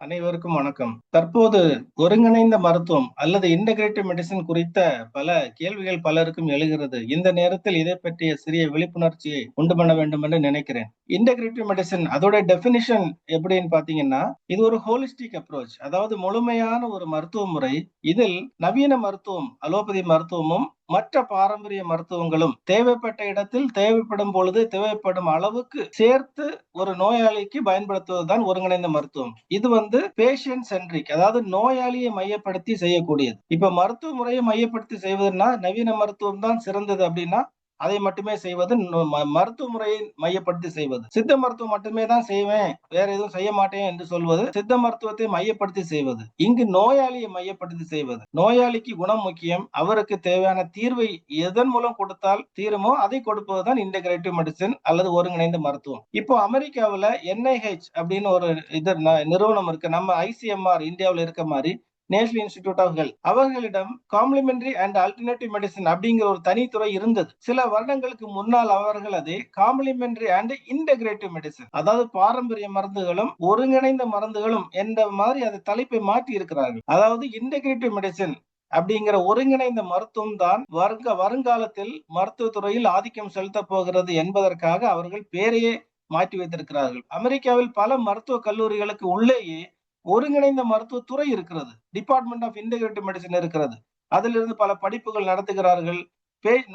அனைவருக்கும் வணக்கம். தற்போது ஒருங்கிணைந்த மருத்துவம் அல்லது இன்டகிரேட்டிவ் மெடிசன் குறித்த பல கேள்விகள் பலருக்கும் எழுகிறது. இந்த நேரத்தில் இதை பற்றிய சிறிய விழிப்புணர்ச்சியை உண்டு பண்ண வேண்டும் என்று நினைக்கிறேன். இன்டகிரேட்டிவ் மெடிசன் அதோட டெபினிஷன் எப்படின்னு பாத்தீங்கன்னா இது ஒரு ஹோலிஸ்டிக் அப்ரோச் அதாவது முழுமையான ஒரு மருத்துவ முறை. இதில் நவீன மருத்துவம் அலோபதி மருத்துவமும் மற்ற பாரம்பரிய மருத்துவங்களும் தேவைப்பட்ட இடத்தில் தேவைப்படும் பொழுது தேவைப்படும் அளவுக்கு சேர்த்து ஒரு நோயாளிக்கு பயன்படுத்துவதுதான் ஒருங்கிணைந்த மருத்துவம். இது வந்து பேஷண்ட் சென்ட்ரிக் அதாவது நோயாளியை மையப்படுத்தி செய்யக்கூடியது. இப்ப மருத்துவ முறையை மையப்படுத்தி செய்வதுன்னா நவீன மருத்துவம் தான் சிறந்தது அப்படின்னா அதை மட்டுமே செய்வது மருத்துவ முறையை மையப்படுத்தி செய்வது. சித்த மருத்துவம் மட்டுமே தான் செய்வேன் வேற எதுவும் செய்ய மாட்டேன் என்று சொல்வது சித்த மருத்துவத்தை மையப்படுத்தி செய்வது. இங்கு நோயாளியை மையப்படுத்தி செய்வது. நோயாளிக்கு குணம் முக்கியம் அவருக்கு தேவையான தீர்வை எதன் மூலம் கொடுத்தால் தீருமோ அதை கொடுப்பதுதான் இன்டகிரேட்டிவ் மெடிசின் அல்லது ஒருங்கிணைந்த மருத்துவம். இப்போ அமெரிக்காவில் என்ஐஹெச் அப்படின்னு ஒரு இது நிறுவனம் இருக்கு. நம்ம ஐசிஎம்ஆர் இந்தியாவில் இருக்க மாதிரி நேஷனல் இன்ஸ்டிடியூட் ஆஃப் ஹெல்த். அவர்களிடம் காம்ப்ளிமெண்டரி அண்ட் ஆல்டர்னேட்டிவ் மெடிசன் அப்படிங்கிற ஒரு தனித்துறை இருந்தது. சில வருடங்களுக்கு முன்னால் அவர்கள் அதை காம்ப்ளிமெண்டரி அண்ட் இன்டகிரேட்டிவ் மெடிசன் அதாவது பாரம்பரிய மருந்துகளும் ஒருங்கிணைந்த மருந்துகளும் என்ற மாதிரி அதை தலைப்பை மாற்றி இருக்கிறார்கள். அதாவது இன்டகிரேட்டிவ் மெடிசன் அப்படிங்கிற ஒருங்கிணைந்த மருத்துவம் தான் வருங்க வருங்காலத்தில் மருத்துவத்துறையில் ஆதிக்கம் செலுத்த போகிறது என்பதற்காக அவர்கள் பேரையே மாற்றி வைத்திருக்கிறார்கள். அமெரிக்காவில் பல மருத்துவ கல்லூரிகளுக்கு உள்ளேயே ஒருங்கிணைந்த மருத்துவத்துறை இருக்கிறது. டிபார்ட்மெண்ட் ஆஃப் இன்டகிரேட்டிவ் மெடிசன் இருக்கிறது. அதிலிருந்து பல படிப்புகள் நடத்துகிறார்கள்.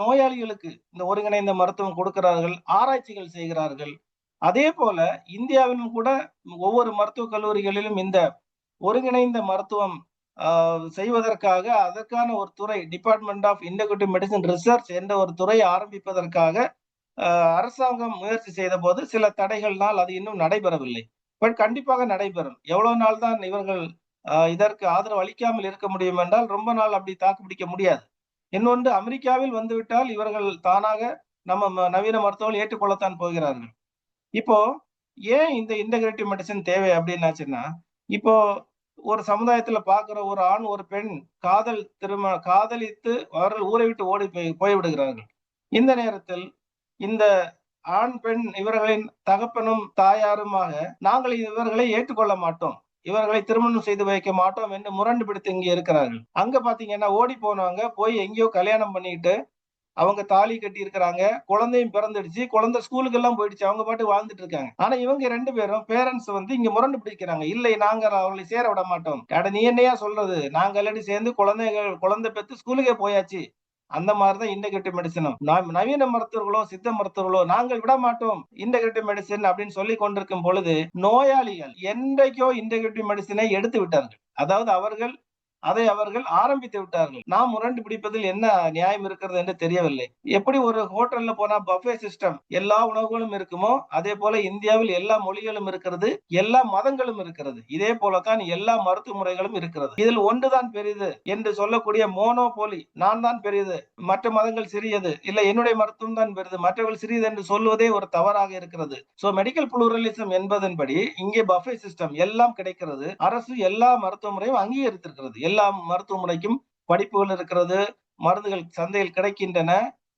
நோயாளிகளுக்கு இந்த ஒருங்கிணைந்த மருத்துவம் கொடுக்கிறார்கள். ஆராய்ச்சிகள் செய்கிறார்கள். அதே போல இந்தியாவிலும் கூட ஒவ்வொரு மருத்துவக் கல்லூரிகளிலும் இந்த ஒருங்கிணைந்த மருத்துவம் செய்வதற்காக அதற்கான ஒரு துறை department of integrative medicine research என்ற ஒரு துறை ஆரம்பிப்பதற்காக அரசாங்கம் முயற்சி செய்த போது சில தடைகள்னால் அது இன்னும் நடைபெறவில்லை. பட் கண்டிப்பாக நடைபெறும். எவ்வளவு நாள் தான் இவர்கள் இதற்கு ஆதரவு அளிக்காமல் இருக்க முடியும் என்றால் ரொம்ப நாள் அப்படி தாக்கு பிடிக்க முடியாது. இன்னொன்று அமெரிக்காவில் வந்துவிட்டால் இவர்கள் தானாக நம்ம நவீன மருத்துவர்கள் ஏற்றுக்கொள்ளத்தான் போகிறார்கள். இப்போ ஏன் இந்த இன்டகிரேட்டிவ் மெடிசன் தேவை அப்படின்னாச்சுன்னா இப்போ ஒரு சமுதாயத்துல பாக்குற ஒரு ஆண் ஒரு பெண் காதல் திருமண காதலித்து அவர்கள் ஊரை விட்டு ஓடி போய் போய்விடுகிறார்கள். இந்த நேரத்தில் இந்த ஆண் பெண் இவர்களின் தகப்பனும் தாயாருமாக நாங்கள் இவர்களை ஏற்றுக்கொள்ள மாட்டோம். இவர்களை திருமணம் செய்து வைக்க மாட்டோம் என்று முரண்டு பிடித்து இங்கே இருக்கிறார்கள். அங்க பாத்தீங்கன்னா ஓடி போனவங்க போய் எங்கேயோ கல்யாணம் பண்ணிட்டு அவங்க தாலி கட்டி இருக்கிறாங்க. குழந்தையும் பிறந்துடுச்சு. குழந்தை ஸ்கூலுக்கு எல்லாம் போயிடுச்சு. அவங்க பாட்டு வாழ்ந்துட்டு இருக்காங்க. ஆனா இவங்க ரெண்டு பேரும் பேரண்ட்ஸ் வந்து இங்க முரண்டு பிடிக்கிறாங்க. இல்லை நாங்க அவர்களை சேர விட மாட்டோம். அட நீ என்னையா சொல்றது? நாங்க எல்லாரும் சேர்ந்து குழந்தைகள் குழந்தை பெற்று ஸ்கூலுக்கே போயாச்சு. அந்த மாதிரிதான் இன்டகிரேட்டிவ் மெடிசனும் நவீன மருத்துவர்களோ சித்த மருத்துவர்களோ நாங்கள் விட மாட்டோம். இன்டகிரேட்டிவ் மெடிசன் அப்படின்னு சொல்லி கொண்டிருக்கும் பொழுது நோயாளிகள் என்றைக்கோ இன்டகிரேட்டிவ் மெடிசனை எடுத்து விட்டார்கள் அதாவது அவர்கள் அதை அவர்கள் ஆரம்பித்து விட்டார்கள். நாம் முரண்டு பிடிப்பதில் என்ன நியாயம் இருக்கிறது என்று தெரியவில்லை. எப்படி ஒரு ஹோட்டல்ல போனா பஃபே சிஸ்டம் எல்லா உணவுகளும் இருக்குமோ அதே போல இந்தியாவில் எல்லா மொழிகளும் இருக்கிறது எல்லா மதங்களும் இருக்கிறது. இதே போலத்தான் எல்லா மருத்துவ முறைகளும் இருக்கிறது. இதில் ஒன்றுதான் பெரியது என்று சொல்லக்கூடிய மோனோபோலி நான் தான் பெரியது மற்ற மதங்கள் சிறியது. இல்ல என்னுடைய மருத்துவம் தான் பெரியது மற்றவர்கள் சிறியது என்று சொல்வதே ஒரு தவறாக இருக்கிறது. சோ மெடிக்கல் புளூரலிசம் என்பதன்படி இங்கே பஃபே சிஸ்டம் எல்லாம் கிடைக்கிறது. அரசு எல்லா மருத்துவ முறையும் அங்கீகரித்திருக்கிறது. எல்லா மருத்துவமனைக்கும் படிப்புகள் இருக்கிறது மருந்துகள் சந்தையில் கிடைக்கின்றன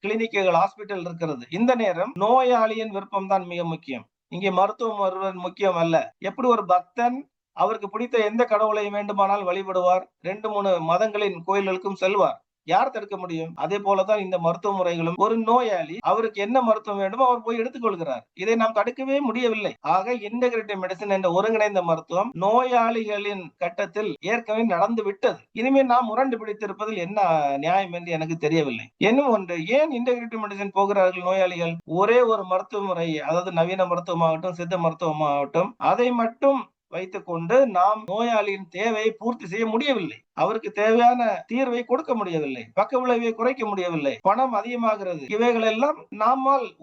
கிளினிக்குகள் ஹாஸ்பிட்டல் இருக்கிறது. இந்த நேரம் நோயாளியின் விருப்பம் தான் மிக முக்கியம். இங்கே மருத்துவம் வருவன் முக்கியம் அல்ல. எப்படி ஒரு பக்தன் அவருக்கு பிடித்த எந்த கடவுளை வேண்டுமானால் வழிபடுவார்? ரெண்டு மூணு மதங்களின் கோயில்களுக்கும் செல்வார். யார் தடுக்க முடியும்? அதே போலதான் இந்த மருத்துவ முறைகளும். ஒரு நோயாளி அவருக்கு என்ன மருத்துவம் வேண்டுமோ அவர் போய் எடுத்துக்கொள்கிறார். இதை நாம் தடுக்கவே முடியவில்லை. ஆக இன்டகிரேட்டிவ் மெடிசன் என்ற ஒருங்கிணைந்த மருத்துவம் நோயாளிகளின் கட்டத்தில் ஏற்கனவே நடந்து விட்டது. இனிமேல் நாம் முரண்டு பிடித்திருப்பதில் என்ன நியாயம் என்று எனக்கு தெரியவில்லை. இன்னும் ஒன்று ஏன் இன்டகிரேட்டிவ் மெடிசன் போகிறார்கள் நோயாளிகள்? ஒரே ஒரு மருத்துவ முறை அதாவது நவீன மருத்துவமாகட்டும் சித்த மருத்துவமாகட்டும் அதை மட்டும் வைத்துக்கொண்டு நாம் நோயாளியின் தேவையை பூர்த்தி செய்ய முடியவில்லை. அவருக்கு தேவையான தீர்வை கொடுக்க முடியவில்லை. பக்க விளைவை குறைக்க முடியவில்லை. பணம் அதிகமாகிறது. இவைகள் எல்லாம்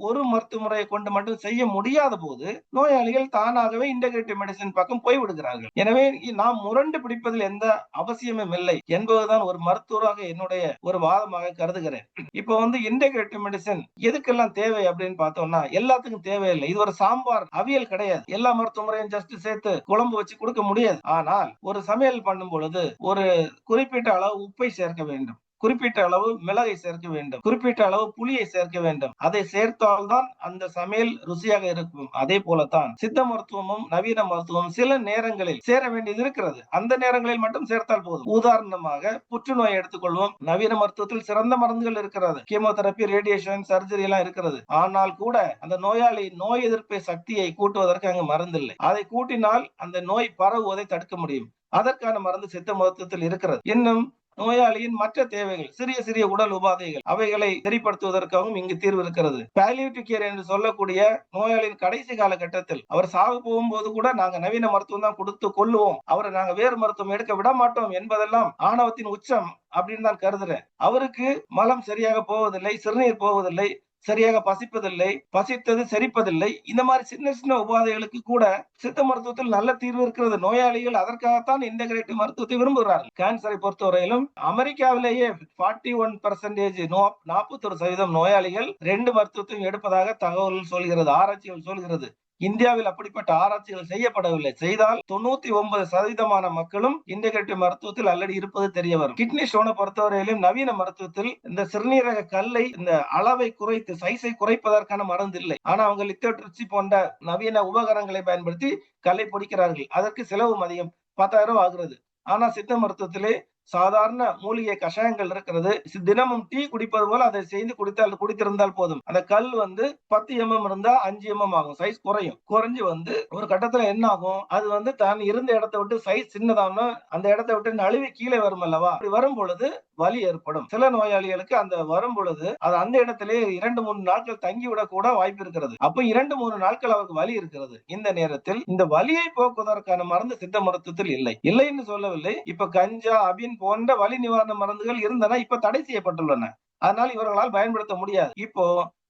ஒரு மருத்துவ முறையை கொண்டு மட்டும் செய்ய முடியாத போது நோயாளிகள் தானாகவே இன்டகிரேட்டிவ் மெடிசன் பக்கம் போய்விடுகிறார்கள் எனவே நாம் முரண்டு பிடிப்பதில் எந்த அவசியமும் இல்லை என்பதுதான் ஒரு மருத்துவராக என்னுடைய ஒரு வாதமாக கருதுகிறேன். இப்போ வந்து இன்டகிரேட்டிவ் மெடிசன் எதுக்கெல்லாம் தேவை அப்படின்னு பார்த்தோம்னா எல்லாத்துக்கும் தேவையில்லை. இது ஒரு சாம்பார் அவியல் கிடையாது. எல்லா மருத்துவ முறையும் ஜஸ்ட் சேர்த்து குழம்பு வச்சு கொடுக்க முடியாது. ஆனால் ஒரு சமையல் பண்ணும் பொழுது ஒரு குறிப்பிட்ட அளவு உப்பை சேர்க்க வேண்டும். குறிப்பிட்ட அளவு மிளகை சேர்க்க வேண்டும். குறிப்பிட்ட அளவு புளியை சேர்க்க வேண்டும். அதை சேர்த்தால்தான் அந்த சமையல் ருசியாக இருக்கும். அதே போலத்தான் சித்த மருத்துவமும் நவீன மருத்துவமும் சில நேரங்களில் சேர வேண்டியது இருக்கிறது. அந்த நேரங்களில் மட்டும் சேர்த்தால் போதும். உதாரணமாக புற்றுநோய் எடுத்துக்கொள்வோம். நவீன மருத்துவத்தில் சிறந்த மருந்துகள் இருக்கிறது. கீமோதெரப்பி ரேடியேஷன் சர்ஜரி எல்லாம் இருக்கிறது. ஆனால் கூட அந்த நோயாளி நோய் எதிர்ப்பு சக்தியை கூட்டுவதற்கு அங்கு மருந்து இல்லை அதை கூட்டினால் அந்த நோய் பரவுவதை தடுக்க முடியும். அதற்கான மருந்து சித்த மருத்துவத்தில் இருக்கிறது. இன்னும் நோயாளியின் மற்ற தேவைகள் சிறிய சிறிய உடல் உபாதைகள் அவைகளை சரிப்படுத்துவதற்காகவும் இங்கு தீர்வு இருக்கிறது. பாலியேட்டிவ் கேர் என்று சொல்லக்கூடிய நோயாளியின் கடைசி காலகட்டத்தில் அவர் சாகு போகும்போது கூட நாங்க நவீன மருத்துவம் தான் கொடுத்து கொள்ளுவோம். அவரை நாங்க வேறு மருத்துவம் எடுக்க விட மாட்டோம் என்பதெல்லாம் ஆணவத்தின் உச்சம் அப்படின்னு தான் கருதுறேன். அவருக்கு மலம் சரியாக போவதில்லை சிறுநீர் போவதில்லை சரியாக பசிப்பதில்லை பசித்தது செரிப்பதில்லை. இந்த மாதிரி சின்ன சின்ன உபாதைகளுக்கு கூட சித்த மருத்துவத்தில் நல்ல தீர்வு இருக்கிறது. நோயாளிகள் அதற்காகத்தான் இன்டகிரேட்டிவ் மருத்துவத்தை விரும்புகிறார்கள். கேன்சரை பொறுத்தவரையிலும் அமெரிக்காவிலேயே ஃபார்ட்டி ஒன் பர்சன்டேஜ் நோ நாற்பத்தொரு சதவீதம் நோயாளிகள் ரெண்டு மருத்துவத்தையும் எடுப்பதாக தகவல் சொல்கிறது ஆராய்ச்சிகள் சொல்கிறது. இந்தியாவில் அப்படிப்பட்ட ஆராய்ச்சிகள் செய்யப்படவில்லை. செய்தால் தொண்ணூத்தி ஒன்பது சதவீதமான மக்களும் இன்டகிரேட்டிவ் மருத்துவத்தில் ஆல்ரெடி இருப்பது தெரிய வரும். கிட்னி ஸ்டோனை பொறுத்தவரையிலும் நவீன மருத்துவத்தில் இந்த சிறுநீரக கல்லை இந்த அளவை குறைத்து சைஸை குறைப்பதற்கான மருந்து இல்லை. ஆனா அவங்க லித்தோட்ரிச்சி போன்ற நவீன உபகரணங்களை பயன்படுத்தி கல்லை பிடிக்கிறார்கள் அதற்கு செலவும் அதிகம். பத்தாயிரம் ஆகிறது. ஆனா சித்த மருத்துவத்திலே சாதாரண மூலிகை கஷாயங்கள் இருக்கிறது. தினமும் டீ குடிப்பது போல அதை செய்து குடித்தால் குடித்திருந்தால் போதும். அந்த கல் வந்து பத்து எம்எம் இருந்தா அஞ்சு எம்எம் ஆகும். சைஸ் குறையும். குறைஞ்சு வந்து ஒரு கட்டத்துல என்ன ஆகும்? அது வந்து தான் இருந்த இடத்தை விட்டு சைஸ் சின்னதான அந்த இடத்தை விட்டு நழுவி கீழே வரும் அல்லவா அப்படி வரும் பொழுது வலி ஏற்படும். சில நோயாளிகளுக்கு அந்த வரும் பொழுது அது அந்த இடத்திலே இரண்டு மூணு நாட்கள் தங்கிவிடக் கூட வாய்ப்பு இருக்கிறது. அப்ப இரண்டு மூணு நாட்கள் அவருக்கு வலி இருக்கிறது. இந்த நேரத்தில் இந்த வலியை போக்குவதற்கான மருந்து சித்த மருத்துவத்தில் இல்லை. இல்லைன்னு சொல்லவில்லை. இப்ப கஞ்சா அபின் போன்ற வலி நிவாரண மருந்துகள் இருந்தன இப்ப தடை செய்யப்பட்டுள்ளன. அதனால் இவர்களால் பயன்படுத்த முடியாது. இப்போ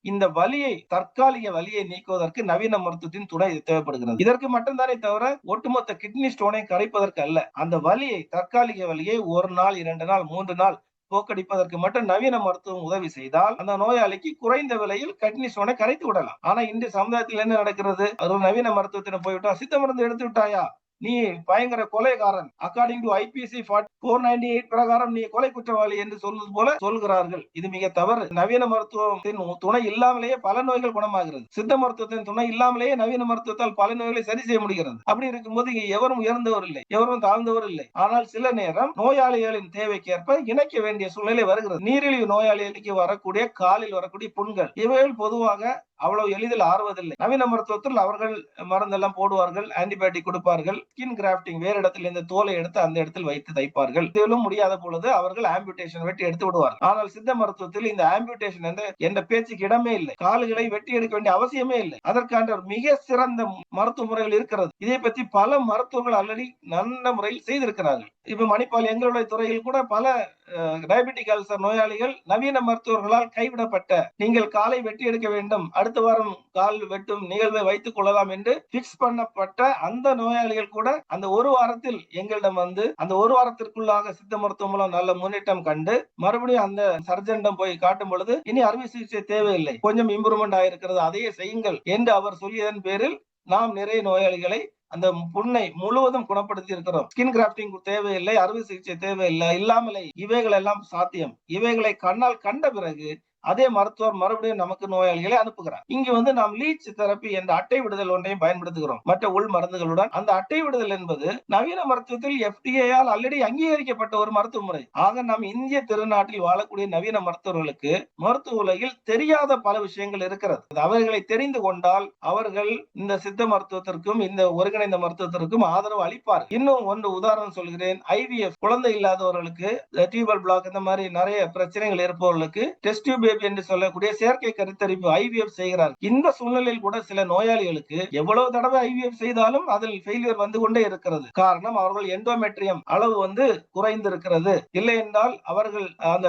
இந்த வலியை தற்காலிக வலியை நீக்குவதற்கு நவீன மருத்துவத்தின் துணை தேவைப்படுகிறது. இதற்கு மட்டும்தானே தவிர ஒட்டுமொத்த கிட்னி ஸ்டோனை கரைப்பதற்கு அல்ல. அந்த வலியை தற்காலிக வலியை ஒரு நாள் இரண்டு நாள் மூன்று நாள் போக்கடிப்பதற்கு மட்டும் நவீன மருத்துவம் உதவி செய்தால் அந்த நோயாளிக்கு குறைந்த விலையில் கிட்னி ஸ்டோனை கரைத்து விடலாம். ஆனா இன்று சமுதாயத்தில் என்ன நடக்கிறது? அது நவீன மருத்துவத்தின போய்விட்டா சித்த மருந்து எடுத்து விட்டாயா? நீ பயங்கர கொலைகாரன். According to IPC four ninety eight பிரகாரம் நீ கொலை குற்றவாளி என்று சொல்வது போல சொல்கிறார்கள். இது மிக தவறு. நவீன மருத்துவத்தின் துணை இல்லாமலேயே பல நோய்கள் குணமாகிறது. சித்த மருத்துவத்தின் துணை இல்லாமலேயே நவீன மருத்துவத்தால் பல நோய்களை சரி செய்ய முடிகிறது. அப்படி இருக்கும்போது இங்கே எவரும் உயர்ந்தவர் இல்லை. எவரும் தாழ்ந்தவர் இல்லை. ஆனால் சில நேரம் நோயாளிகளின் தேவைக்கேற்ப இணைக்க வேண்டிய சூழ்நிலை வருகிறது. நீரிழிவு நோயாளிகளுக்கு வரக்கூடிய காலில் வரக்கூடிய புண்கள். இவைகள் பொதுவாக அவ்வளவு எளிதில் ஆறுவதில்லை. நவீன மருத்துவத்தில் அவர்கள் மருந்தெல்லாம் போடுவார்கள் ஆன்டிபயோட்டிக் கொடுப்பார்கள் ஸ்கின் கிராஃப்டிங் வேறு இடத்தில் இந்த தோலை எடுத்து அந்த இடத்தில் வைத்து தைப்பார்கள். இதிலும் முடியாத பொழுது அவர்கள் ஆம்பியூட்டேஷன் வெட்டி எடுத்து விடுவார்கள். ஆனால் சித்த மருத்துவத்தில் இந்த ஆம்பியூட்டேஷன் என்ற என்ற பேச்சுக்கு இடமே இல்லை. கால்களை வெட்டி எடுக்க வேண்டிய அவசியமே இல்லை. அதற்கான மிக சிறந்த மருத்துவ முறைகள் இருக்கிறது. இதை பற்றி பல மருத்துவர்கள் ஆல்ரெடி நல்ல முறையில் செய்திருக்கிறார்கள். இப்ப மணிப்பால் எங்களுடைய துறையில் கூட பல டயபெட்டிக் அல்சர் நோயாளிகள் நவீன மருத்துவர்களால் கைவிடப்பட்ட நீங்கள் காலை வெட்டி எடுக்க வேண்டும் அடுத்த வாரம் கால் வெட்டும் நிகழ்வை வைத்துக் கொள்ளலாம் என்று பிக்ஸ் பண்ணப்பட்ட அந்த நோயாளிகள் கூட அந்த ஒரு வாரத்தில் எங்களிடம் வந்து அந்த ஒரு வாரத்திற்குள்ளாக சித்த மருத்துவம் மூலம் நல்ல முன்னேற்றம் கண்டு மறுபடியும் அந்த சர்ஜனிடம் போய் காட்டும் பொழுது இனி அறுவை சிகிச்சை தேவையில்லை கொஞ்சம் இம்ப்ரூவ்மெண்ட் ஆயிருக்கிறது அதையே செய்யுங்கள் என்று அவர் சொல்லியதன் பேரில் நாம் நிறைய நோயாளிகளை அந்த புண்ணை முழுவதும் குணப்படுத்தி இருக்கிறோம். ஸ்கின் கிராப்டிங் தேவையில்லை அறுவை சிகிச்சை தேவையில்லை இல்லாமலே இவைகள் எல்லாம் சாத்தியம். இவைகளை கண்ணால் கண்ட பிறகு அதே மருத்துவர் மறுபடியும் நமக்கு நோயாளிகளை அனுப்புகிறார். இங்கு வந்து நாம் லீச் தெரப்பி என்ற அட்டை விடுதல் ஒன்றையும் பயன்படுத்துகிறோம். மற்ற உள் மருந்துகளுடன் அந்த அட்டை விடுதல் என்பது நவீன மருத்துவத்தில் எஃப்டிஏயால் ஆல்ரெடி அங்கீகரிக்கப்பட்ட ஒரு மருத்துவ முறை. ஆக நாம் இந்திய திருநாட்டில் வாழக்கூடிய நவீன மருத்துவர்களுக்கு மருத்துவ உலகில் தெரியாத பல விஷயங்கள் இருக்கிறது. அவர்களை தெரிந்து கொண்டால் அவர்கள் இந்த சித்த மருத்துவத்திற்கும் இந்த ஒருங்கிணைந்த மருத்துவத்திற்கும் ஆதரவு அளிப்பார் இன்னும் ஒன்று உதாரணம் சொல்கிறேன். ஐவிஎஃப் குழந்தை இல்லாதவர்களுக்கு டியூபல் பிளாக் இந்த மாதிரி நிறைய பிரச்சனைகள் இருப்பவர்களுக்கு டெஸ்ட் டியூப் ஐவிஎஃப் என்று சொல்லக்கூடிய செயற்கை கருத்தரிப்பு ஐவிஎஃப் செய்கிறார். இந்த சூழ்நிலையில் கூட சில நோயாளிகளுக்கு எவ்வளவு தடவை ஐவிஎஃப் செய்தாலும் அதில் ஃபெயிலியர் வந்து கொண்டே இருக்கிறது. காரணம் அவர்கள் எண்டோமெட்ரியம் அளவு வந்து குறைந்து இருக்கிறது இல்லை என்றால் அவர்கள் அந்த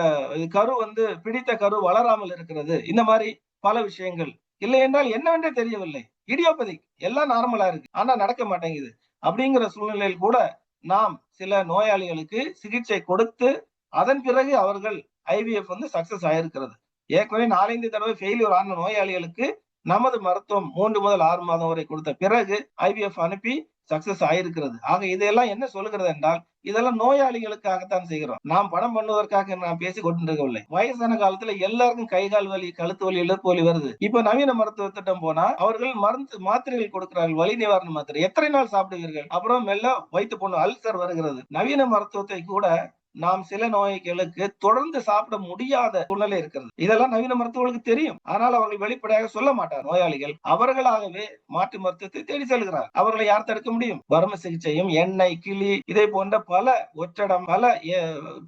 கரு வந்து பிடித்த கரு வளராமல் இருக்கிறது. இந்த மாதிரி பல விஷயங்கள். இல்லை என்றால் என்னவென்றே தெரியவில்லை. இடியோபதிக் எல்லாம் நார்மலா இருக்கு. ஆனா நடக்க மாட்டேங்குது. அப்படிங்கிற சூழ்நிலையில் கூட நாம் சில நோயாளிகளுக்கு சிகிச்சை கொடுத்து அதன் பிறகு அவர்கள் ஐவிஎஃப் வந்து சக்சஸ் ஆயிருக்கிறது. ஏற்கனவே நாலஞ்சு தடவை ஃபெயிலியூர் ஆன நோயாளிகளுக்கு நமது மருத்துவம் மூன்று முதல் ஆறு மாதம் வரை கொடுத்த பிறகு ஐவிஎஃப் அனுப்பி சக்சஸ் ஆயிருக்கிறது. ஆக இதெல்லாம் என்ன சொல்லுகிறது என்றால் இதெல்லாம் நோயாளிகளுக்காகத்தான் செய்கிறோம். நாம் பணம் பண்ணுவதற்காக நான் பேசி கொண்டிருக்கவில்லை. வயசான காலத்துல எல்லாருக்கும் கை கால் வலி கழுத்து வலி இழுப்பு வலி வருது. இப்ப நவீன மருத்துவ திட்டம் போனா அவர்கள் மருந்து மாத்திரைகள் கொடுக்கிறார்கள் வலி நிவாரண மாத்திரை. எத்தனை நாள் சாப்பிடுவீர்கள்? அப்புறம் மெல்ல வைத்து பொண்ணு அல்சர் வருகிறது. நவீன மருத்துவத்தை கூட நாம் சில நோய்களுக்கு தொடர்ந்து சாப்பிட முடியாத சூழ்நிலை இருக்கிறது. இதெல்லாம் நவீன மருத்துவர்களுக்கு தெரியும். ஆனால் அவர்கள் வெளிப்படையாக சொல்ல மாட்டார். நோயாளிகள் அவர்களாகவே மாற்று மருத்துவத்தை தேடி செல்கிறார் அவர்களை யார் தடுக்க முடியும்? வர்ம சிகிச்சையும் எண்ணெய் கிளி இதை போன்ற பல ஒற்றடம் பல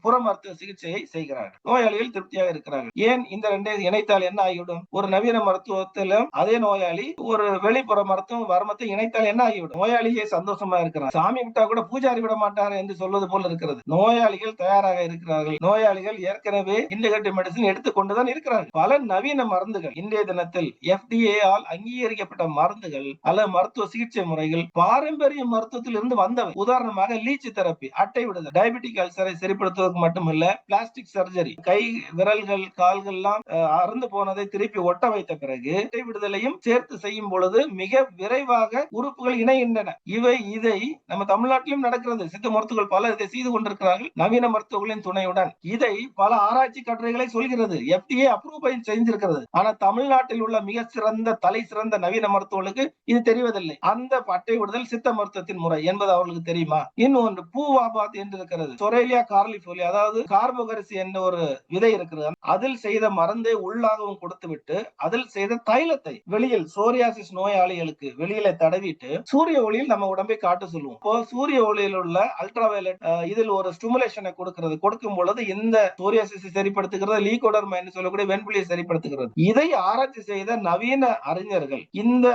புற மருத்துவ சிகிச்சையை செய்கிறார்கள். நோயாளிகள் திருப்தியாக இருக்கிறார்கள். ஏன் இந்த ரெண்டையும் இணைத்தால் என்ன ஆகிவிடும்? ஒரு நவீன மருத்துவத்திலும் அதே நோயாளி ஒரு வெளிப்புற மருத்துவம் வர்மத்தை இணைத்தால் என்ன ஆகிவிடும்? நோயாளியே சந்தோஷமா இருக்கிறார் சாமி விட்டா கூட பூஜாரி விட மாட்டார் என்று சொல்வது போல இருக்கிறது. நோயாளிகள் தயாராக இருக்கிறார்கள். நோயாளிகள் ஏற்கனவே இன்டகிரேட்டிவ் மெடிசன் எடுத்துக்கொண்டுதான் இருக்கிறார்கள். பல நவீன மருந்துகள் இன்றைய தினத்தில் எஃப்டிஏ ஆல் அங்கீகரிக்கப்பட்ட மருந்துகள் அல்லது மருத்துவ சிகிச்சை முறைகள் பாரம்பரிய மருத்துவத்தில் இருந்து வந்தவை. உதாரணமாக லீச்சு தெரப்பி அட்டை விடுதல் டயபெட்டிக் அல்சரை சரிப்படுத்துவதற்கு மட்டுமல்ல பிளாஸ்டிக் சர்ஜரி கை விரல்கள் கால்கள் எல்லாம் அஹ், அறுந்து போனதை திருப்பி ஒட்ட வைத்த பிறகு அட்டை விடுதலையும் சேர்த்து செய்யும் பொழுது மிக விரைவாக உறுப்புகள் இணைகின்றன. இவை இதை நம்ம தமிழ்நாட்டிலும் நடக்கிறது. சித்த மருத்துவர்கள் பல இதை செய்து கொண்டிருக்கிறார்கள். நவீன மருத்துவர்களின் துணையுடன். இதை பல ஆராய்ச்சி கட்டுரைகளை சொல்கிறது. FDA அப்ரூவ் செஞ்சிருக்கிறது. ஆனா தமிழ்நாட்டில் உள்ள மிக சிறந்த தலை சிறந்த நவீன மருத்துவர்களுக்கு இது தெரிவதில்லை. அந்த பட்டை விடுதல் சித்த மருத்துவத்தின் முறை என்பது அவர்களுக்கு தெரியுமா? இன்னொன்று பூவாபாத் என்று இருக்கிறது சொரேலியா கார்லிஃபோலி அதாவது கார்போகரிசி என்ற ஒரு விதை இருக்கிறது. அதில் செய்த மருந்தை உள்ளாகவும் கொடுத்துவிட்டு அதில் செய்த தைலத்தை வெளியில் சோரியாசிஸ் நோயாளிகளுக்கு வெளியில தடவிட்டு சூரிய ஒளியில் நம்ம உடம்பை காட்ட சொல்லுவோம். இப்போ சூரிய ஒளியில் உள்ள அல்ட்ரா வயலட் இதில் ஒரு ஸ்டிமுலேஷன் கொடுக்கிறது. கொடுக்கும் பொழுது இந்த சோரியாசிஸ் சரிப்படுத்துகிறது லீகோடர்மா என்று சொல்லக்கூடிய வெண்புலியை சரிப்படுத்துகிறது. இதை ஆராய்ச்சி செய்த நவீன அறிஞர்கள் இந்த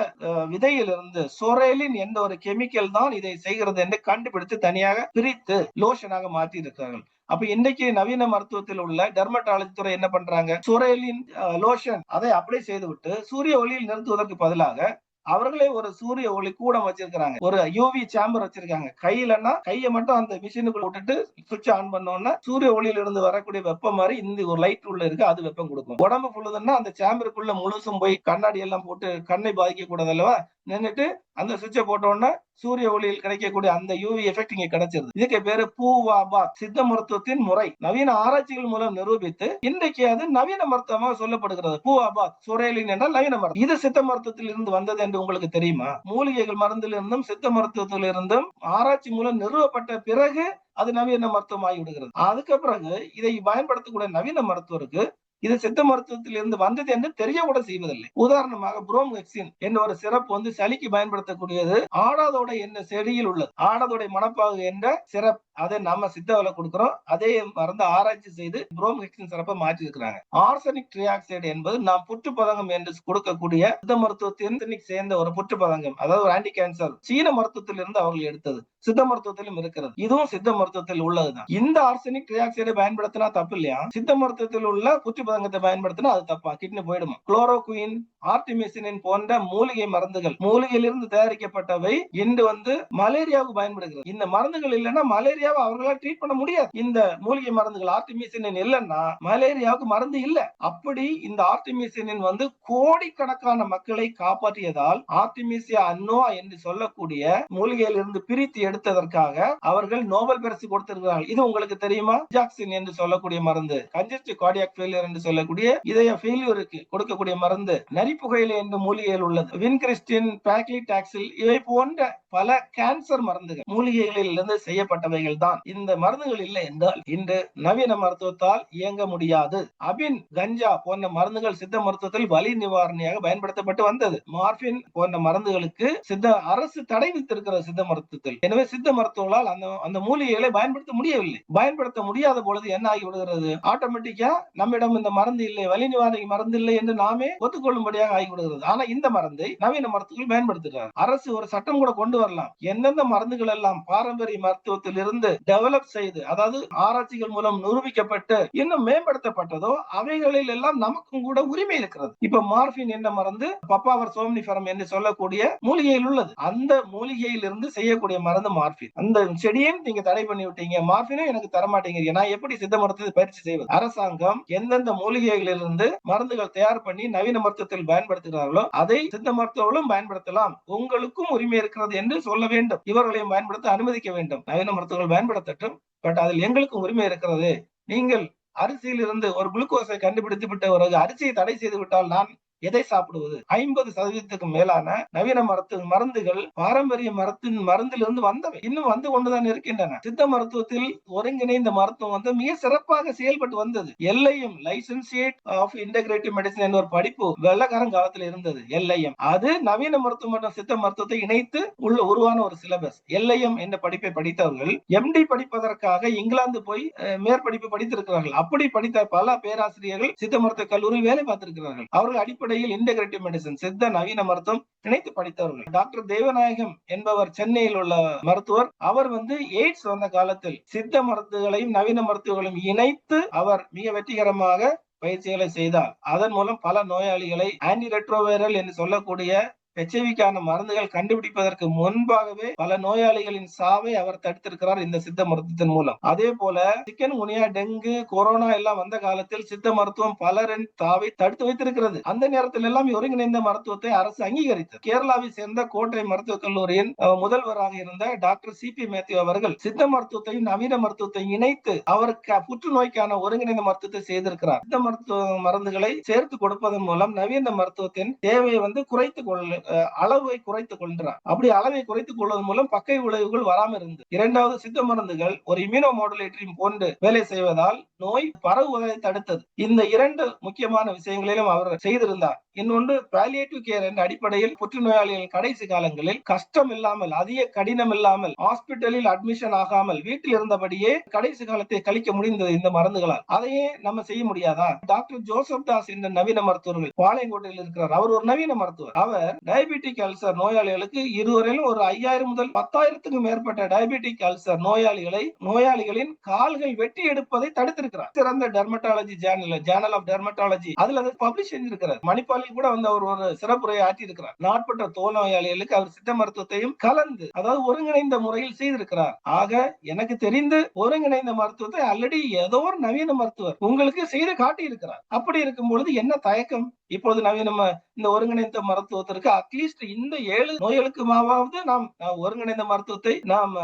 விதையிலிருந்து சொரேலின் என்ற ஒரு கெமிக்கல் தான் இதை செய்கிறது என்று கண்டுபிடித்து தனியாக பிரித்து லோஷனாக மாற்றி இருக்கிறார்கள் அப்ப இன்னைக்கு நவீன மருத்துவத்தில் உள்ள டெர்மட்டாலஜி துறை என்ன பண்றாங்க? சொரேலின் லோஷன் அதை அப்ளை செய்துவிட்டு சூரிய ஒளியில் நிறுத்துவதற்கு பதிலாக அவர்களே ஒரு சூரிய ஒளி கூடம் வச்சிருக்காங்க ஒரு யூவி சேம்பர் வச்சிருக்காங்க. கையிலன்னா கையை மட்டும் அந்த மிஷினுக்குள்ள விட்டுட்டு சுவிட்ச் ஆன் பண்ணோம்னா சூரிய ஒளியில இருந்து வரக்கூடிய வெப்பம் மாதிரி இந்த ஒரு லைட் உள்ள இருக்கு அது வெப்பம் கொடுக்கும். உடம்பு ஃபுல்லுதுன்னா அந்த சேம்பருக்குள்ள முழுசும் போய் கண்ணாடி எல்லாம் போட்டு கண்ணை பாதிக்க கூடாது அல்லவா? நின்னுட்டு அந்த சுவிட்சை போட்ட உடனே சூரிய ஒளியில் கிடைக்கக்கூடிய அந்த யூவி எஃபெக்ட் இங்க கிடைச்சிருது. இதுக்கு பேரு பூவாபா சித்த மருத்துவத்தின் முறை. நவீன ஆராய்ச்சிகள் மூலம் நிரூபித்து இன்றைக்கு அது நவீன மருத்துவமாக சொல்லப்படுகிறது. பூவாபா சுரையலின் என்றால் நவீன மருத்துவம். இது சித்த மருத்துவத்தில் இருந்து வந்தது என்று உங்களுக்கு தெரியுமா? மூலிகைகள் மருந்தில் இருந்தும் சித்த மருத்துவத்தில் இருந்தும் ஆராய்ச்சி மூலம் நிறுவப்பட்ட பிறகு அது நவீன மருத்துவம் ஆகி விடுகிறது. அதுக்கு பிறகு இதை பயன்படுத்தக்கூடிய நவீன மருத்துவருக்கு இது சித்த மருத்துவத்திலிருந்து வந்தது என்று தெரிய கூட செய்வதில்லை. உதாரணமாக புரோம்ஹெக்சின் என்ற ஒரு சிறப்பு வந்து சளிக்கு பயன்படுத்தக்கூடியது ஆடாதோடை என்ற செடியில் உள்ளது. ஆடாதோடை மணப்பாகு என்ற சிறப்பு அதை நம்ம சித்தவல கொடுக்கிறோம். அதே மருந்து ஆராய்ச்சி செய்து புரோம்ஹெக்சின் சிறப்பை மாற்றி இருக்கிறாங்க ஆர்சனிக் ட்ரியாக்சைடு என்பது நாம் புற்று பதங்கம் என்று கொடுக்கக்கூடிய சித்த மருத்துவத்தின் சேர்ந்த ஒரு புற்று பதங்கம் அதாவது ஒரு ஆன்டி கேன்சர் சீன மருத்துவத்தில் இருந்து அவர்கள் எடுத்தது. சித்த மருத்துவத்திலும் இருக்கிறது. இதுவும் சித்த மருத்துவத்தில் உள்ளதுதான். இந்த ஆர்சனிக் ட்ரியாக்சைடை பயன்படுத்தினா தப்பு இல்லையா? சித்த மருத்துவத்தில் உள்ள புற்று பதங்கத்தை பயன்படுத்தினா அது தப்பா? கிட்னி போயிடுமா? குளோரோகுயின் ஆர்டிமிசினின் போன்ற மூலிகை மருந்துகள் மூலிகையிலிருந்து தயாரிக்கப்பட்டவை இன்று வந்து மலேரியாவுக்கு பயன்படுகிறது. இந்த மருந்துகள் இல்லைன்னா மலேரியாவை அவர்களால் ட்ரீட் பண்ண முடியாது. இந்த மூலிகை மருந்துகள் ஆர்டிமிசினின் இல்லைன்னா மலேரியாவுக்கு மருந்து இல்ல. அப்படி இந்த ஆர்டிமிசினின் வந்து கோடிக்கணக்கான மக்களை காப்பாற்றியதால் ஆர்டிமிசியா அன்னோவா என்று சொல்லக்கூடிய மூலிகையிலிருந்து பிரித்து எடுத்ததற்காக அவர்கள் நோபல் பரிசு கொடுத்திருக்கிறார்கள். இது உங்களுக்கு தெரியுமா? ஜாக்சின் என்று சொல்லக்கூடிய மருந்து கஞ்சஸ்டிவ் கார்டியாக் ஃபெயிலியர் என்று சொல்லக்கூடிய இதய ஃபெயிலியருக்கு கொடுக்கக்கூடிய மருந்து நரிப்புகையில என்ற மூலிகையில் உள்ளது. வின்கிறிஸ்டின் பேக்லி டாக்ஸில் இவை போன்ற பல கேன்சர் மருந்துகள் மூலிகைகளில் இருந்து செய்யப்பட்டவைகள். மருந்துகள் தான் இந்த மருந்துகள் இல்லை என்றால் இன்று நவீன மருத்துவத்தால் இயங்க முடியாது. அபின் கஞ்சா போன்ற மருந்துகள் சித்த மருத்துவத்தில் வலி நிவாரணியாக பயன்படுத்தப்பட்டு வந்தது. மார்பின் போன்ற மருந்துகளுக்கு சித்த அரசு தடை வித்திருக்கிறது சித்த மருத்துவத்தில். எனவே சித்த மருத்துவங்களால் அந்த அந்த மூலிகைகளை பயன்படுத்த முடியவில்லை. பயன்படுத்த முடியாத பொழுது என்ன ஆகி விடுகிறது? ஆட்டோமேட்டிக்கா நம்மிடம் இந்த மருந்து இல்லை வலி நிவாரணி மருந்து இல்லை என்று நாமே ஒத்துக்கொள்ளும்படியாக ஆகிவிடுகிறது ஆனா இந்த மருந்தை நவீன மருத்துவர்கள் பயன்படுத்துகிறார் அரசு ஒரு சட்டம் கூட கொண்டு வரலாம். எந்தெந்த மருந்துகள் எல்லாம் பாரம்பரிய மருத்துவத்தில் இருந்து இருந்து டெவலப் செய்து அதாவது ஆராய்ச்சிகள் மூலம் நிரூபிக்கப்பட்டு இன்னும் மேம்படுத்தப்பட்டதோ அவைகளில் எல்லாம் நமக்கும் கூட உரிமை இருக்கிறது. இப்ப மார்பின் என்ன மருந்து பப்பாவர் சோம்னிஃபரம் என்று சொல்லக்கூடிய மூலிகையில் உள்ளது. அந்த மூலிகையில் இருந்து செய்யக்கூடிய மருந்து மார்பின் அந்த செடியும் நீங்க தடை பண்ணி விட்டீங்க. மார்பினும் எனக்கு தர மாட்டேங்கிறீங்க நான் எப்படி சித்த மருத்துவத்தை பயிற்சி செய்வது? அரசாங்கம் எந்தெந்த மூலிகைகளிலிருந்து மருந்துகள் தயார் பண்ணி நவீன மருத்துவத்தில் பயன்படுத்துகிறார்களோ அதை சித்த மருத்துவர்களும் பயன்படுத்தலாம். உங்களுக்கும் உரிமை இருக்கிறது என்று சொல்ல வேண்டும். இவர்களையும் பயன்படுத்த அனுமதிக்க வேண்டும். நவீன மருத்துவர்கள் பயன்படுத்தட்டும் பட் அதில் எங்களுக்கும் உரிமை இருக்கிறது. நீங்கள் அரிசியில் இருந்து ஒரு குளுக்கோஸை கண்டுபிடித்து விட்ட ஒரு அரிசியை தடை செய்து விட்டால் நான் எதை சாப்பிடுவது? ஐம்பது சதவீதத்துக்கு மேலான நவீன மருத்துவ மருந்துகள் பாரம்பரிய மரத்தின் மருந்திலிருந்து வந்தவை. இன்னும் வந்து கொண்டுதான் இருக்கின்றன. சித்த மருத்துவத்தில் ஒருங்கிணைந்த மருத்துவம் வந்து மிக சிறப்பாக செயல்பட்டு வந்தது. எல்லையும் லைசன்சியேட் ஆஃப் இன்டகிரேட்டிவ் மெடிசன் என்ற ஒரு படிப்பு வெள்ளக்காரன் காலத்தில் இருந்தது. எல்ஐஎம். அது நவீன மருத்துவம் மற்றும் சித்த மருத்துவத்தை இணைத்து உள்ள உருவான ஒரு சிலபஸ் எல்ஐஎம் என்ற படிப்பை படித்தவர்கள் எம்டி படிப்பதற்காக இங்கிலாந்து போய் மேற்படிப்பு படித்திருக்கிறார்கள். அப்படி படித்த பல பேராசிரியர்கள் சித்த மருத்துவ கல்லூரி வேலை பார்த்திருக்கிறார்கள். அவர்கள் அடிப்படை அடிப்படையில் இன்டகிரேட்டிவ் மெடிசன் சித்த நவீன மருத்துவம் இணைத்து படித்தவர்கள். டாக்டர் தேவநாயகம் என்பவர் சென்னையில் உள்ள மருத்துவர். அவர் வந்து எய்ட்ஸ் வந்த காலத்தில் சித்த மருத்துவங்களையும் நவீன மருத்துவங்களையும் இணைத்து அவர் மிக வெற்றிகரமாக பயிற்சிகளை செய்தார். அதன் மூலம் பல நோயாளிகளை ஆன்டி ரெட்ரோவைரல் என்று சொல்லக்கூடிய எச்ஐவிக்கான மருந்துகள் கண்டுபிடிப்பதற்கு முன்பாகவே பல நோயாளிகளின் சாவை அவர் தடுத்திருக்கிறார் இந்த சித்த மருத்துவத்தின் மூலம். அதே போல சிக்கன் குனியா டெங்கு கொரோனா எல்லாம் வந்த காலத்தில் சித்த மருத்துவம் பலரின் சாவை தடுத்து வைத்திருக்கிறது. அந்த நேரத்தில் எல்லாம் ஒருங்கிணைந்த மருத்துவத்தை அரசு அங்கீகரித்தது. கேரளாவை சேர்ந்த கோட்டை மருத்துவக் கல்லூரியின் முதல்வராக இருந்த டாக்டர் சி. பி. மேத்யூ அவர்கள் சித்த மருத்துவத்தையும் நவீன மருத்துவத்தையும் இணைத்து அவருக்கு புற்றுநோய்க்கான ஒருங்கிணைந்த மருத்துவத்தை செய்திருக்கிறார். சித்த மருத்துவ மருந்துகளை சேர்த்து கொடுப்பதன் மூலம் நவீன மருத்துவத்தின் தேவையை வந்து குறைத்துக் கொள்ள அளவை குறைத்துக் கொள்கிறார். அப்படி அளவை குறைத்துக் கொள்வதன் மூலம் பக்கை விளைவுகள் வராமல் இருந்து இரண்டாவது சித்த மருந்துகள் ஒரு இம்யூனோ மாடுலேட்டரி போன்று வேலை செய்வதால் நோய் பரவுவதை தடுத்தது. இந்த இரண்டு முக்கியமான விஷயங்களிலும் அவர் செய்திருந்தார். இன்னொன்று பாலியேட்டிவ் கேர் என்ற அடிப்படையில் புற்றுநோயாளிகள் கடைசி காலங்களில் கஷ்டம் இல்லாமல் அதிக கடினம் இல்லாமல் ஹாஸ்பிட்டலில் அட்மிஷன் ஆகாமல் வீட்டில் இருந்தபடியே கடைசி காலத்தை கழிக்க முடிந்தது இந்த மருந்துகளால். அதையே நம்ம செய்ய முடியாதா? டாக்டர் ஜோசப் தாஸ் என்ற நவீன மருத்துவர்கள் பாளையங்கோட்டையில் இருக்கிறார். அவர் ஒரு நவீன மருத்துவர். அவர் டயபெட்டிக் அல்சர் நோயாளிகளுக்கு இருவரையிலும் ஒரு ஐயாயிரம் முதல் பத்தாயிரத்துக்கும் மேற்பட்ட டயபெட்டிக் அல்சர் நோயாளிகளை நோயாளிகளின் கால்கள் வெட்டி எடுப்பதை தடுத்திருக்கிறார். சிறந்த dermatology journal journal of dermatology அதுல பப்ளிஷ் செஞ்சிருக்கிறார். மணிப்பாலில் கூட வந்து அவர் ஒரு சிறப்புரையை ஆற்றி இருக்கிறார் நாட்பட்ட தோல் நோயாளிகளுக்கு அவர் சித்த மருத்துவத்தையும் கலந்து அதாவது ஒருங்கிணைந்த முறையில் செய்திருக்கிறார். ஆக எனக்கு தெரிந்து ஒருங்கிணைந்த மருத்துவத்தை ஆல்ரெடி ஏதோ ஒரு நவீன மருத்துவர் உங்களுக்கு செய்து காட்டி இருக்கிறார் அப்படி இருக்கும் பொழுது என்ன தயக்கம்? இப்பொழுது நவீன இந்த ஒருங்கிணைந்த மருத்துவத்திற்கு அட்லீஸ்ட் இந்த ஏழு நோய்களுக்குமாவது நாம் ஒருங்கிணைந்த மருத்துவத்தை நாம்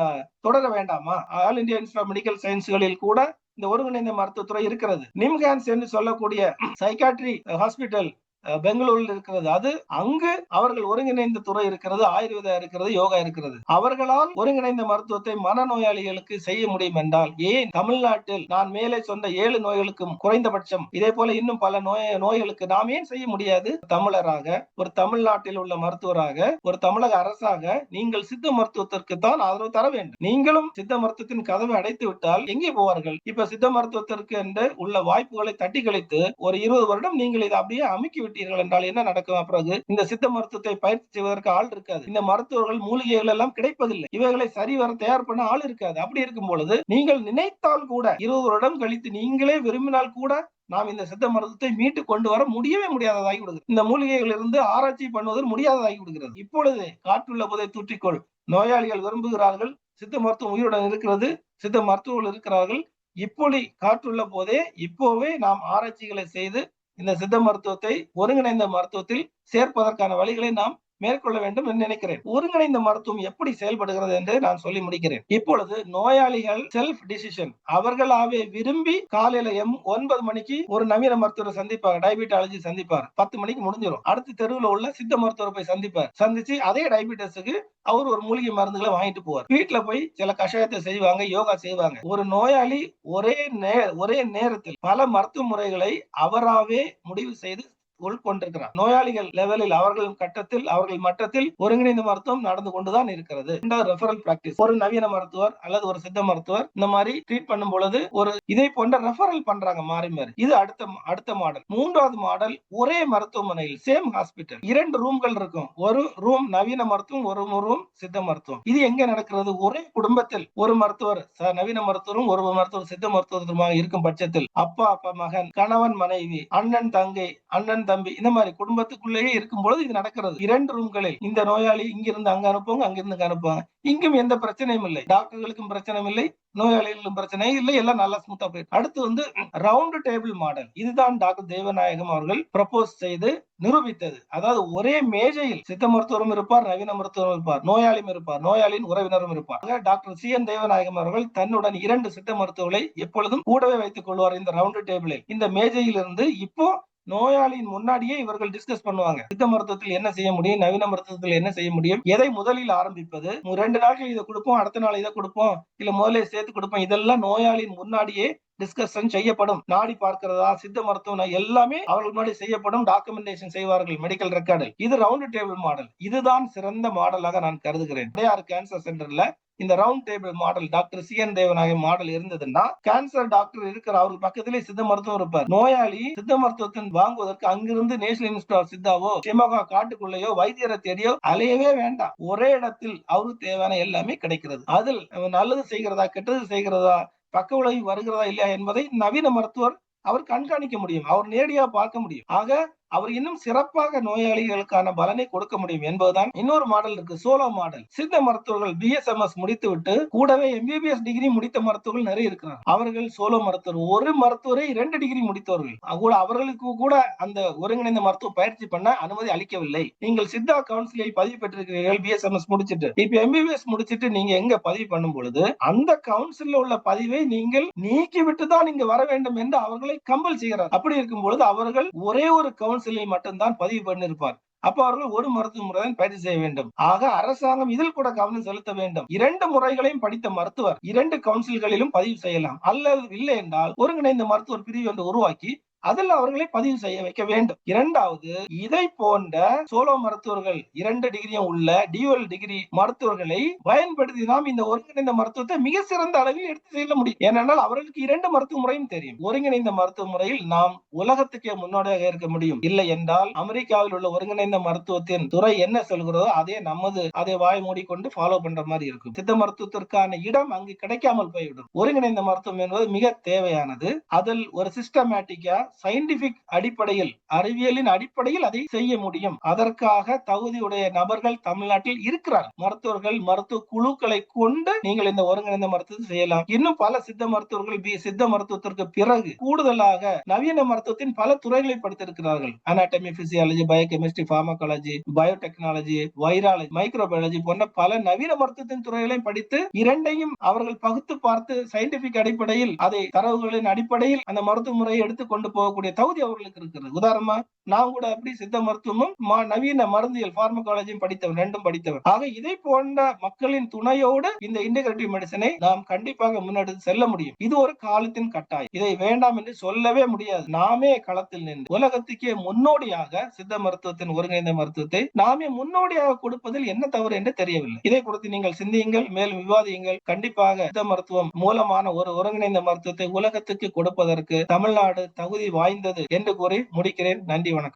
தொடர வேண்டாமா? All India Institute of Medical சயின்ஸ்களில் கூட இந்த ஒருங்கிணைந்த மருத்துவத்துறை இருக்கிறது. நிம்கான்ஸ் என்று சொல்லக்கூடிய சைக்காட்ரி ஹாஸ்பிட்டல் பெங்களூரில் இருக்கிறது. அது அங்கு அவர்கள் ஒருங்கிணைந்த துறை இருக்கிறது ஆயுர்வேதா இருக்கிறது யோகா இருக்கிறது. அவர்களால் ஒருங்கிணைந்த மருத்துவத்தை மனநோயாளிகளுக்கு செய்ய முடியும் என்றால் ஏன் தமிழ்நாட்டில் நான் மேலே சொன்ன ஏழு நோய்களுக்கும் குறைந்தபட்சம் இதே போல இன்னும் பல நோய் நோய்களுக்கு நாம் ஏன் செய்ய முடியாது? தமிழராக ஒரு தமிழ்நாட்டில் உள்ள மருத்துவராக ஒரு தமிழக அரசாக நீங்கள் சித்த மருத்துவத்திற்கு தான் ஆதரவு தர வேண்டும். நீங்களும் சித்த மருத்துவத்தின் கதவை அடைத்து விட்டால் எங்கே போவார்கள்? இப்ப சித்த மருத்துவத்திற்கு என்று உள்ள வாய்ப்புகளை தட்டி கழித்து ஒரு இருபது வருடம் நீங்கள் இதை அப்படியே அமுக்கி விட்டீர்கள் என்றால் என்ன நடக்கும்? பிறகு இந்த சித்த மருத்துவத்தை பயிற்சி செய்வதற்கு ஆள் இருக்காது. இந்த மருத்துவர்கள் மூலிகைகள் எல்லாம் கிடைப்பதில்லை. இவைகளை சரிவர தயார் பண்ண ஆள் இருக்காது. அப்படி இருக்கும் பொழுது நீங்கள் நினைத்தால் கூட இருபது வருடம் கழித்து நீங்களே விரும்பினால் கூட நாம் இந்த சித்த மருத்துவத்தை மீட்டு கொண்டு வர முடியவே முடியாததாகி விடுகிறது. இந்த மூலிகைகள் இருந்து ஆராய்ச்சி பண்ணுவதில் முடியாததாகி விடுகிறது. இப்பொழுது காற்றுள்ள போதை தூற்றிக்கொள். நோயாளிகள் விரும்புகிறார்கள். சித்த மருத்துவம் உயிருடன் இருக்கிறது. சித்த மருத்துவர்கள் இருக்கிறார்கள். இப்பொழி காற்றுள்ள போதே இப்போவே நாம் ஆராய்ச்சிகளை செய்து இந்த சித்த மருத்துவத்தை ஒருங்கிணைந்த மருத்துவத்தில் சேர்ப்பதற்கான வழிகளை நாம் மேற்கொள்ள வேண்டும் என்று நினைக்கிறேன். ஒருங்கிணைந்த மருத்துவம் எப்படி செயல்படுகிறது என்று நான் சொல்லி முடிக்கிறேன். இப்பொழுது நோயாளிகள் செல்ஃப் டிசிஷன் அவர்களாவே விரும்பி காலையில எம் ஒன்பது மணிக்கு ஒரு நவீன மருத்துவரை சந்திப்பார். டயபிட்டாலஜி சந்திப்பார். பத்து மணிக்கு முடிஞ்சிடும் அடுத்து தெருவில் உள்ள சித்த மருத்துவரை போய் சந்திப்பார். சந்திச்சு அதே டயபிட்டிஸுக்கு அவர் ஒரு மூலிகை மருந்துகளை வாங்கிட்டு போவார். வீட்டுல போய் சில கஷாயத்தை செய்வாங்க யோகா செய்வாங்க. ஒரு நோயாளி ஒரே நே ஒரே நேரத்தில் பல மருத்துவ முறைகளை அவராவே முடிவு செய்து உள்கொண்டிருக்கிறார். நோயாளிகள் லெவலில் அவர்கள் கட்டத்தில் அவர்கள் மட்டத்தில் ஒருங்கிணைந்த மருத்துவம் நடந்து கொண்டுதான் இருக்கிறது. இரண்டாவது ரெஃபரல் பிராக்டிஸ் ஒரு நவீன மருத்துவர் அல்லது ஒரு சித்த மருத்துவர் இந்த மாதிரி ட்ரீட் பண்ணும் பொழுது ஒரு இதை போன்ற ரெஃபரல் பண்றாங்க மாறி மாறி. இது அடுத்த அடுத்த மாடல் மூன்றாவது மாடல் ஒரே மருத்துவமனையில் சேம் ஹாஸ்பிட்டல் இரண்டு ரூம்கள் இருக்கும். ஒரு ரூம் நவீன மருத்துவம் ஒரு ரூம் சித்த மருத்துவம். இது எங்க நடக்கிறது? ஒரே குடும்பத்தில் ஒரு மருத்துவர் நவீன மருத்துவரும் ஒரு மருத்துவர் சித்த மருத்துவருமாக இருக்கும் பட்சத்தில் அப்பா அப்பா மகன் கணவன் மனைவி அண்ணன் தங்கை அண்ணன் தம்பி. இந்த மாதிரி குடும்பத்துக்குள்ளேயே இருக்கும் பொழுது இது நடக்கிறது. இரண்டு ரூம்களில் இந்த நோயாளி இங்கிருந்து அங்க அனுப்புவாங்க அங்கிருந்து அனுப்புவாங்க. இங்கும் எந்த பிரச்சனையும் இல்லை. டாக்டர்களுக்கும் பிரச்சனை இல்லை நோயாளிகளுக்கும் பிரச்சனை இல்லை. எல்லாம் நல்லா ஸ்மூத்தா போயிடும் அடுத்து வந்து ரவுண்ட் டேபிள் மாடல் இதுதான் டாக்டர் தேவநாயகம் அவர்கள் ப்ரப்போஸ் செய்து நிரூபித்தது. அதாவது ஒரே மேஜையில் சித்த மருத்துவரும் இருப்பார் நவீன மருத்துவரும் இருப்பார். நோயாளியும் இருப்பார். நோயாளியின் உறவினரும் இருப்பார். டாக்டர் சி என் தேவநாயகம் அவர்கள் தன்னுடன் இரண்டு சித்த மருத்துவர்களை எப்பொழுதும் கூடவே வைத்துக் கொள்வார் இந்த ரவுண்ட் டேபிளில் இந்த மேஜையில் இருந்து இப்போ நோயாளியின் முன்னாடியே இவர்கள் டிஸ்கஸ் பண்ணுவாங்க. சித்த மருத்துவத்தில் என்ன செய்ய முடியும்? நவீன மருத்துவத்தில் என்ன செய்ய முடியும்? எதை முதலில் ஆரம்பிப்பது? ரெண்டு நாட்கள் இதை கொடுப்போம் அடுத்த நாள் இதை கொடுப்போம் இல்ல முதல்ல சேர்த்து கொடுப்போம். இதெல்லாம் நோயாளியின் முன்னாடியே டிஸ்கஷன் செய்யப்படும். நாடி பார்க்கிறதா சித்த மருத்துவம் எல்லாமே அவர்கள் முன்னாடி செய்யப்படும். டாக்குமெண்டேஷன் செய்வார்கள் மெடிக்கல் ரெக்கார்டு இது ரவுண்ட் டேபிள் மாடல் இதுதான் சிறந்த மாடலாக நான் கருதுகிறேன். கேன்சர் சென்டர்ல இந்த round table model doctor C N Devanayagam model இருந்ததுன்னா கேன்சர் டாக்டர் இருக்கிற அவருக்கு பக்கத்திலே சித்த மருத்துவம் இருப்பார். நோயாளி சித்த மருத்துவத்தின் வாங்குவதற்கு அங்கிருந்து நேஷனல் இன்ஸ்டியூட் ஆஃப் சித்தாவோ சிமகா காட்டுக்குள்ளேயோ வைத்தியரை தேடியோ அலையவே வேண்டாம். ஒரே இடத்தில் அவருக்கு தேவையான எல்லாமே கிடைக்கிறது. அதில் நல்லது செய்கிறதா கெட்டது செய்கிறதா பக்க விளைவு வருகிறதா இல்லையா என்பதை நவீன மருத்துவர் அவர் கண்காணிக்க முடியும். அவர் நேரடியாக பார்க்க முடியும். ஆக அவர் இன்னும் சிறப்பாக நோயாளிகளுக்கான பலனை கொடுக்க முடியும் என்பதுதான் இன்னொரு மாடல் இருக்கு சோலோ மாடல். சித்த மருத்துவர்கள் பிஎஸ்எம்எஸ் முடித்துவிட்டு கூடவே எம்பிபிஎஸ் டிகிரி முடித்த மருத்துவர்கள் நிறைய இருக்கிறார் அவர்கள் சோலோ மருத்துவர் ஒரு மருத்துவரை இரண்டு டிகிரி முடித்தவர்கள். கூட அவர்களுக்கு கூட அந்த ஒருங்கிணைந்த மருத்துவ பயிற்சி பண்ண அனுமதி அளிக்கவில்லை. நீங்கள் சித்தா கவுன்சிலை பதிவு பெற்றிருக்கிறீர்கள் பிஎஸ்எம்எஸ் முடிச்சிட்டு. இப்ப எம்பிபிஎஸ் முடிச்சிட்டு நீங்க எங்க பதிவு பண்ணும் பொழுது அந்த கவுன்சில் உள்ள பதிவை நீங்கள் நீக்கிவிட்டு தான் நீங்க வர வேண்டும் என்று அவர்களை கம்பல் செய்கிறார். அப்படி இருக்கும் பொழுது அவர்கள் ஒரே ஒரு கவுன்சிலில் மட்டும்தான் பதிவு பண்ணிருப்பார். அப்போ அவர்கள் ஒரு மருத்துவ முறைதான் பயிற்சி செய்ய வேண்டும். ஆக அரசாங்கம் இதில் கூட கவனம் செலுத்த வேண்டும். இரண்டு முறைகளையும் படித்த மருத்துவர் இரண்டு கவுன்சில்களிலும் பதிவு செய்யலாம். அல்லது இல்லை என்றால் ஒருங்கிணைந்த மருத்துவர் பிரிவு என்று உருவாக்கி அதில் அவர்களை பதிவு செய்ய வைக்க வேண்டும். இரண்டாவது இதை போன்ற சோலோ மருத்துவர்கள் இரண்டு டிகிரியும் உள்ள டியூவல் டிகிரி மருத்துவர்களை பயன்படுத்தி நாம் இந்த ஒருங்கிணைந்த மருத்துவத்தை மிக சிறந்த அளவில் எடுத்து செல்ல முடியும். ஏனென்றால் அவர்களுக்கு இரண்டு மருத்துவ முறையும் தெரியும். ஒருங்கிணைந்த மருத்துவ முறையில் நாம் உலகத்துக்கே முன்னோடியாக இருக்க முடியும். இல்லை என்றால் அமெரிக்காவில் உள்ள ஒருங்கிணைந்த மருத்துவத்தின் துறை என்ன சொல்கிறதோ அதே நமது அதை வாய் மூடிக்கொண்டு ஃபாலோ பண்ற மாதிரி இருக்கும். சித்த மருத்துவத்திற்கான இடம் அங்கு கிடைக்காமல் போய்விடும். ஒருங்கிணைந்த மருத்துவம் என்பது மிக தேவையானது. அதில் ஒரு சிஸ்டமேட்டிக்கா சயின்டிபிக் அடிப்படையில் அறிவியலின் அடிப்படையில் அதை செய்ய முடியும். அதற்காக தகுதியுடைய நபர்கள் தமிழ்நாட்டில் இருக்கிறார் மருத்துவர்கள் மருத்துவ குழுக்களை கொண்டு நீங்கள் இந்த ஒருங்கிணைந்த மருத்துவத்தை செய்யலாம். இன்னும் பல சித்த மருத்துவர்கள் பி சித்த மருத்துவத்திற்கு பிறகு கூடுதலாக நவீன மருத்துவத்தின் பல துறைகளை படித்திருக்கிறார்கள். Anatomy physiology biochemistry pharmacology biotechnology virology microbiology போன்ற பல நவீன மருத்துவத்தின் துறைகளையும் படித்து இரண்டையும் அவர்கள் பகுத்து பார்த்து சயின்டிபிக் அடிப்படையில் அதை தரவுகளின் அடிப்படையில் அந்த மருத்துவ முறையை எடுத்து கொண்டு போகக்கூடிய தகுதி அவர்களுக்கு இருக்கிறது. உதாரணமா நான் கூட அப்படி சித்த மருத்துவமும் நவீன மருந்தியல் பார்மகாலஜியும் படித்தவர் ரெண்டும் படித்தவர் ஆக இதை போன்ற மக்களின் துணையோடு இந்த இன்டகிரேட்டிவ் மெடிசனை நாம் கண்டிப்பாக முன்னெடுத்து செல்ல முடியும். இது ஒரு காலத்தின் கட்டாயம். இதை வேண்டாம் என்று சொல்லவே முடியாது. நாமே களத்தில் நின்று உலகத்துக்கே முன்னோடியாக சித்த மருத்துவத்தின் ஒருங்கிணைந்த மருத்துவத்தை நாமே முன்னோடியாக கொடுப்பதில் என்ன தவறு என்று தெரியவில்லை. இதை குறித்து நீங்கள் சிந்தியுங்கள் மேலும் விவாதியுங்கள். கண்டிப்பாக சித்த மருத்துவம் மூலமான ஒரு ஒருங்கிணைந்த மருத்துவத்தை உலகத்துக்கு கொடுப்பதற்கு தமிழ்நாடு தகுதி வாய்ந்தது என்று கூறி முடிக்கிறேன். நன்றி